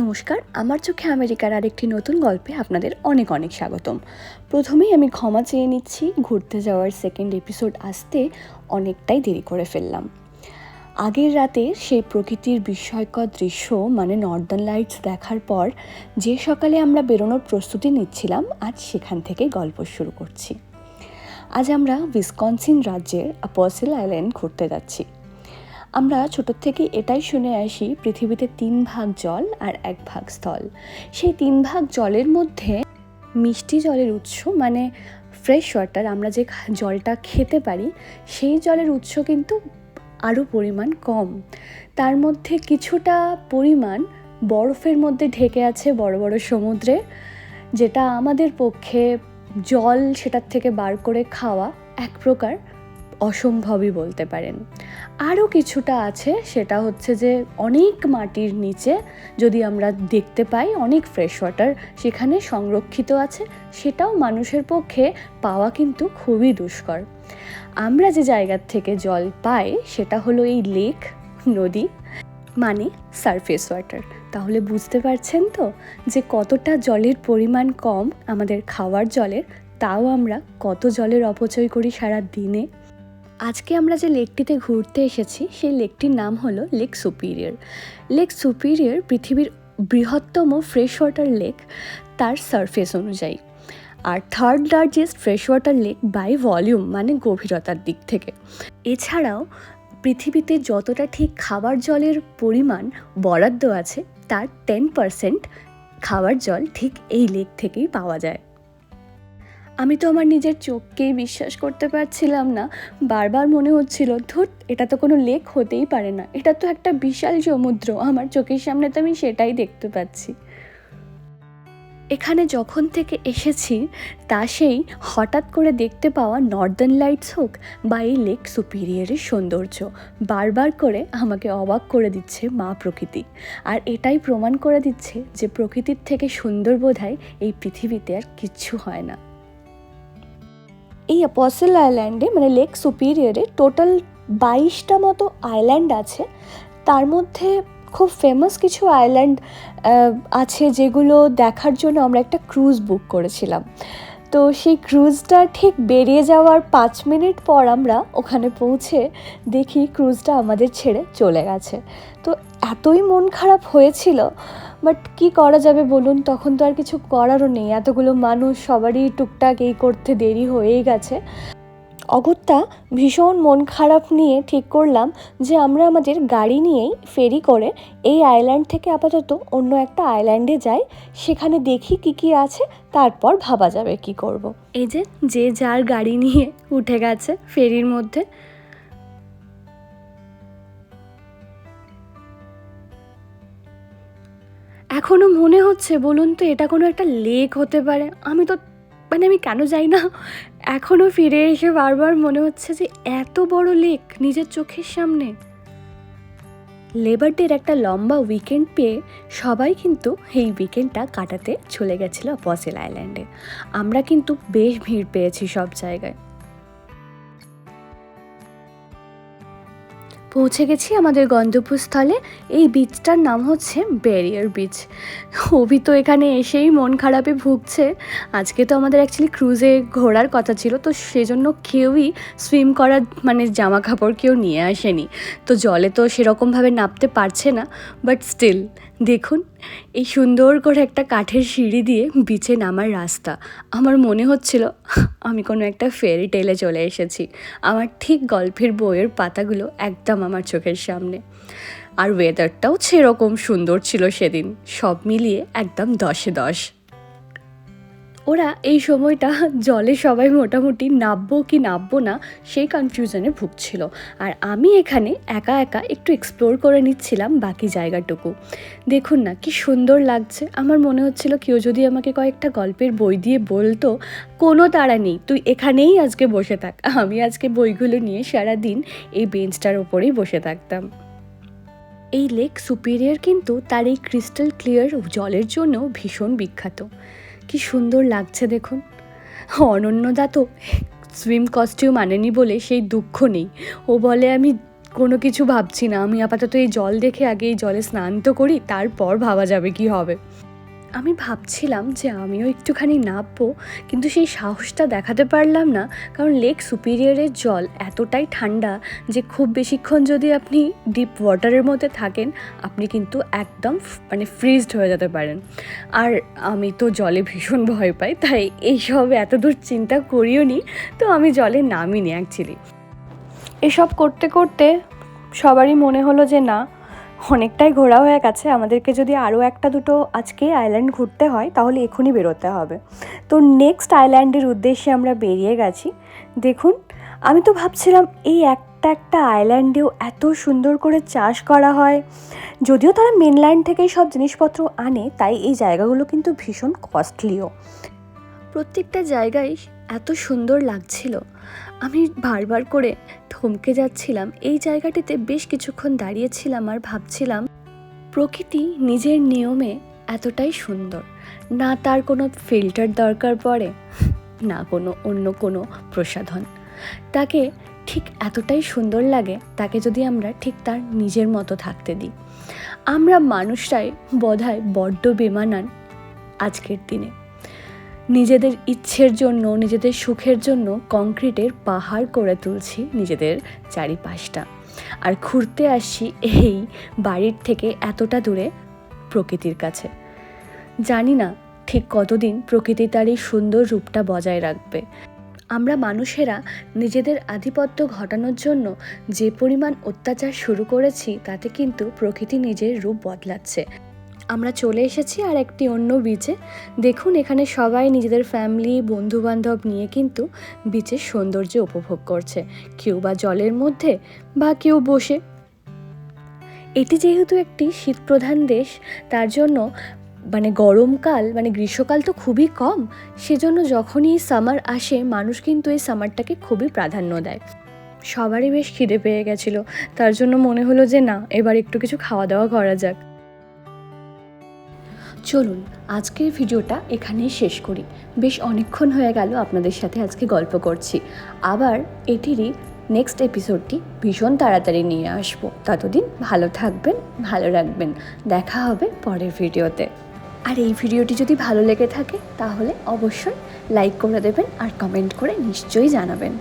নমস্কার, আমার চোখে আমেরিকার আরেকটি নতুন গল্পে আপনাদের অনেক অনেক স্বাগতম। প্রথমেই আমি ক্ষমা চেয়ে নিচ্ছি, ঘুরতে যাওয়ার সেকেন্ড এপিসোড আসতে অনেকটাই দেরি করে ফেললাম। আগের রাতে সেই প্রকৃতির বিস্ময়কর দৃশ্য মানে নর্দার্ন লাইটস দেখার পর, যে সকালে আমরা বেরোনোর প্রস্তুতি নিচ্ছিলাম, আজ সেখান থেকে গল্প শুরু করছি। আজ আমরা উইসকনসিন রাজ্যের অপসেল আইল্যান্ড ঘুরতে যাচ্ছি। আমরা ছোটোর থেকে এটাই শুনে আসি, পৃথিবীতে তিন ভাগ জল আর এক ভাগ স্থল। সেই তিন ভাগ জলের মধ্যে মিষ্টি জলের উৎস মানে ফ্রেশ ওয়াটার আমরা যে জলটা খেতে পারি, সেই জলের উৎস কিন্তু আরও পরিমাণ কম। তার মধ্যে কিছুটা পরিমাণ বরফের মধ্যে ঢেকে আছে বড় বড় সমুদ্রে, যেটা আমাদের পক্ষে জল সেটার থেকে বার করে খাওয়া এক প্রকার অসম্ভবই বলতে পারেন। আরও কিছুটা আছে, সেটা হচ্ছে যে অনেক মাটির নিচে যদি আমরা দেখতে পাই, অনেক ফ্রেশ ওয়াটার সেখানে সংরক্ষিত আছে, সেটাও মানুষের পক্ষে পাওয়া কিন্তু খুবই দুষ্কর। আমরা যে জায়গার থেকে জল পাই, সেটা হলো এই লেক নদী মানে সারফেস ওয়াটার তাহলে বুঝতে পারছেন তো যে কতটা জলের পরিমাণ কম আমাদের খাওয়ার জলের, তাও আমরা কত জলের অপচয় করি সারা দিনে আজকে আমরা যে লেকটিতে ঘুরতে এসেছি, সেই লেকটির নাম হলো লেক সুপিরিয়র। লেক সুপিরিয়র পৃথিবীর বৃহত্তম ফ্রেশ ওয়াটার লেক তার সারফেস অনুযায়ী। আর third largest fresh water lake by volume মানে গভীরতার দিক থেকে। এছাড়াও পৃথিবীতে যতটা ঠিক খাবার জলের পরিমাণ বরাদ্দ আছে, তার টেন পারসেন্ট খাবার জল ঠিক এই লেক থেকেই পাওয়া যায়। আমি তো আমার নিজের চোখকেই বিশ্বাস করতে পারছিলাম না। বারবার মনে হচ্ছিল, ধুত, এটা তো কোনো লেক হতেই পারে না। এটা তো একটা বিশাল সমুদ্র, আমার চোখের সামনে তো আমি সেটাই দেখতে পাচ্ছি। এখানে যখন থেকে এসেছি, তা সেই হঠাৎ করে দেখতে পাওয়া নর্দার্ন লাইটস হোক বা এই লেক সুপিরিয়রের সৌন্দর্য, বারবার করে আমাকে অবাক করে দিচ্ছে মা প্রকৃতি। আর এটাই প্রমাণ করে দিচ্ছে যে প্রকৃতির থেকে সুন্দর বোধহয় এই পৃথিবীতে আর কিচ্ছু হয় না। এই অপসেল আইল্যান্ডে মানে লেক সুপিরিয়রে টোটাল বাইশটা মতো আইল্যান্ড আছে। তার মধ্যে খুব ফেমাস কিছু আইল্যান্ড আছে যেগুলো দেখার জন্য আমরা একটা ক্রুজ বুক করেছিলাম। তো সেই ক্রুজটা ঠিক বেরিয়ে যাওয়ার পাঁচ মিনিট পর আমরা ওখানে পৌঁছে দেখি ক্রুজটা আমাদের ছেড়ে চলে গেছে। তো এতই মন খারাপ হয়েছিল বাট কি করা যাবে বলুন? তখন তো আর কিছু করারও নেই। এতগুলো মানুষ, সবারই টুকটাক এই করতে দেরি হয়েই গেছে। অগত্যা, ভীষণ মন খারাপ নিয়ে ঠিক করলাম যে আমরা আমাদের গাড়ি নিয়েই ফেরি করে এই আইল্যান্ড থেকে আপাতত অন্য একটা আইল্যান্ডে যাই। সেখানে দেখি কি কি আছে, তারপর ভাবা যাবে কি করব। এই যে যে যার গাড়ি নিয়ে উঠে গেছে ফেরির মধ্যে। এখনও মনে হচ্ছে, বলুন তো, এটা কোনো একটা লেক হতে পারে। আমি তো মানে আমি কেন যাই না? এখনও ফিরে এসে বারবার মনে হচ্ছে যে এত বড় লেক নিজের চোখের সামনে। লেবার ডের একটা লম্বা উইকেন্ড পেয়ে সবাই কিন্তু এই উইকেন্ডটা কাটাতে চলে গেছিল পসেল আইল্যান্ডে। আমরা কিন্তু বেশ ভিড় পেয়েছি সব জায়গায়। পৌঁছে গেছি আমাদের গন্তব্যস্থলে। এই বিচটার নাম হচ্ছে ব্যারিয়ার বিচ অভি তো এখানে এসেই মন খারাপে ভুগছে। আজকে তো আমাদের অ্যাকচুয়ালি ক্রুজে ঘোরার কথা ছিল, তো সেজন্য কেউই সুইম করার মানে জামা কাপড় কেউ নিয়ে আসেনি। তো জলে তো সেরকমভাবে নামতে পারছে না বাট স্টিল দেখুন, এই সুন্দর করে একটা কাঠের সিঁড়ি দিয়ে বিচে নামার রাস্তা। আমার মনে হচ্ছিল, আমি কোনো একটা ফেরি টেলে চলে এসেছি। আমার ঠিক গল্পের বইয়ের পাতাগুলো একদম আমার চোখের সামনে। আর ওয়েদারটাও সেরকম সুন্দর ছিল সেদিন। সব মিলিয়ে একদম দশে দশ। ওরা এই সময়টা জলে সবাই মোটামুটি নামবো কি নামবো না সেই কনফিউশনে ভুগছিল। আর আমি এখানে একা একা একটু এক্সপ্লোর করে নিচ্ছিলাম বাকি জায়গাটুকু। দেখুন না, কি সুন্দর লাগছে। আমার মনে হচ্ছিল কেউ যদি আমাকে কয়েকটা গল্পের বই দিয়ে বলতো, কোনো তাড়া নেই, তুই এখানেই আজকে বসে থাক। আমি আজকে বইগুলো নিয়ে সারা দিন এই বেঞ্চটার ওপরেই বসে থাকতাম। এই লেক সুপিরিয়র কিন্তু তার এই ক্রিস্টাল ক্লিয়ার জলের জন্য ভীষণ বিখ্যাত। কি সুন্দর লাগছে দেখুন। অনন্যদা তো সুইম কস্টিউম আনেনি বলে সেই দুঃখ নেই। ও বলে, আমি কোনো কিছু ভাবছি না। আমি আপাতত এই জল দেখে আগে এই জলে স্নান তো করি, তারপর ভাবা যাবে কি হবে। আমি ভাবছিলাম যে আমিও একটুখানি নামবো কিন্তু সেই সাহসটা দেখাতে পারলাম না, কারণ লেক সুপিরিয়রের জল এতটাই ঠান্ডা যে খুব বেশিক্ষণ যদি আপনি ডিপ ওয়াটারের মধ্যে থাকেন, আপনি কিন্তু একদম মানে ফ্রিজড হয়ে যেতে পারেন। আর আমি তো জলে ভীষণ ভয় পাই, তাই এইসব এত দূর চিন্তা করিও নি, তো আমি জলে নামিনি অ্যাকচুয়ালি এসব করতে করতে সবারই মনে হলো যে না অনেকটাই ঘোরা হয়ে গেছে। আমাদেরকে যদি আরও একটা দুটো আজকে আইল্যান্ড ঘুরতে হয়, তাহলে এখনই বেরোতে হবে। তো নেক্সট আইল্যান্ডের উদ্দেশ্যে আমরা বেরিয়ে গেছি। দেখুন, আমি তো ভাবছিলাম এই একটা একটা আইল্যান্ডেও এত সুন্দর করে চাষ করা হয়। যদিও তারা মেনল্যান্ড থেকেই সব জিনিসপত্র আনে, তাই এই জায়গাগুলো কিন্তু ভীষণ কস্টলিও প্রত্যেকটা জায়গায় এত সুন্দর লাগছিল। আমি বারবার করে থমকে যাচ্ছিলাম। এই জায়গাটিতে বেশ কিছুক্ষণ দাঁড়িয়েছিলাম আর ভাবছিলাম, প্রকৃতি নিজের নিয়মে এতটাই সুন্দর। না তার কোনো ফিল্টার দরকার পড়ে, না কোনো অন্য কোনো প্রসাধন। তাকে ঠিক এতটাই সুন্দর লাগে, তাকে যদি আমরা ঠিক তার নিজের মতো থাকতে দিই। আমরা মানুষরাই বোধহয় বড্ড বেমানান আজকের দিনে। নিজেদের ইচ্ছের জন্য, নিজেদের সুখের জন্য কংক্রিটের পাহাড় করে তুলছি নিজেদের চারিপাশটা। আর ঘুরতে আসছি এই বাড়ির থেকে এতটা দূরে প্রকৃতির কাছে। জানি না ঠিক কতদিন প্রকৃতি তার এই সুন্দর রূপটা বজায় রাখবে। আমরা মানুষেরা নিজেদের আধিপত্য ঘটানোর জন্য যে পরিমাণ অত্যাচার শুরু করেছি, তাতে কিন্তু প্রকৃতি নিজের রূপ বদলাচ্ছে। আমরা চলে এসেছি আর একটি অন্য বিচে দেখুন, এখানে সবাই নিজেদের ফ্যামিলি বন্ধু বান্ধব নিয়ে কিন্তু বিচের সৌন্দর্য উপভোগ করছে। কেউ বা জলের মধ্যে বা কেউ বসে। এটি যেহেতু একটি শীতপ্রধান দেশ, তার জন্য মানে গরমকাল মানে গ্রীষ্মকাল তো খুবই কম, সেজন্য যখনই সামার আসে, মানুষ কিন্তু এই সামারটাকে খুবই প্রাধান্য দেয়। সবারই বেশ খিদে পেয়ে গেছিল। তার জন্য মনে হলো যে না, এবার একটু কিছু খাওয়া দাওয়া করা যাক। চলুন, আজকের ভিডিওটা এখানেই শেষ করি। বেশ অনেকক্ষণ হয়ে গেল আপনাদের সাথে আজকে গল্প করছি। আবার এটিরই নেক্সট এপিসোডটি ভীষণ তাড়াতাড়ি নিয়ে আসব। ততদিন ভালো থাকবেন, ভালো রাখবেন। দেখা হবে পরের ভিডিওতে। আর এই ভিডিওটি যদি ভালো লেগে থাকে, তাহলে অবশ্যই লাইক করে দেবেন আর কমেন্ট করে নিশ্চয়ই জানাবেন।